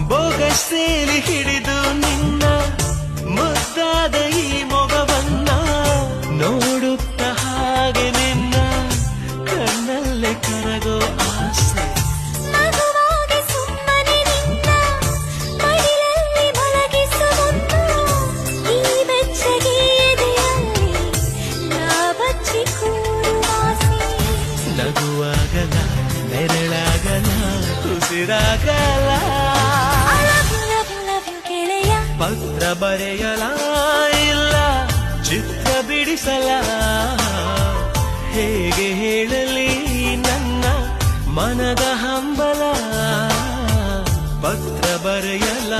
ಬೋಗಸೇಲಿ ಹಿಡಿದು ನಿನ್ನ ಮುದ್ದಾದ ಈ ಮೊಗವನ್ನ ನೋಡುತ್ತ ಹಾಗೆ ನಿನ್ನ ಕಣ್ಣಲ್ಲೇ ಕರಗೋ ಆಸೆ. ನಗುವಾಗಲ ನೆರಳಾಗಲ ನಿನ್ನ ಪತ್ರ ಬರೆಯಲ ಇಲ್ಲ ಚಿತ್ರ ಬಿಡಿಸಲ. ಹೇಗೆ ಹೇಳಲಿ ನನ್ನ ಮನದ ಹಂಬಲ? ಪತ್ರ ಬರೆಯಲ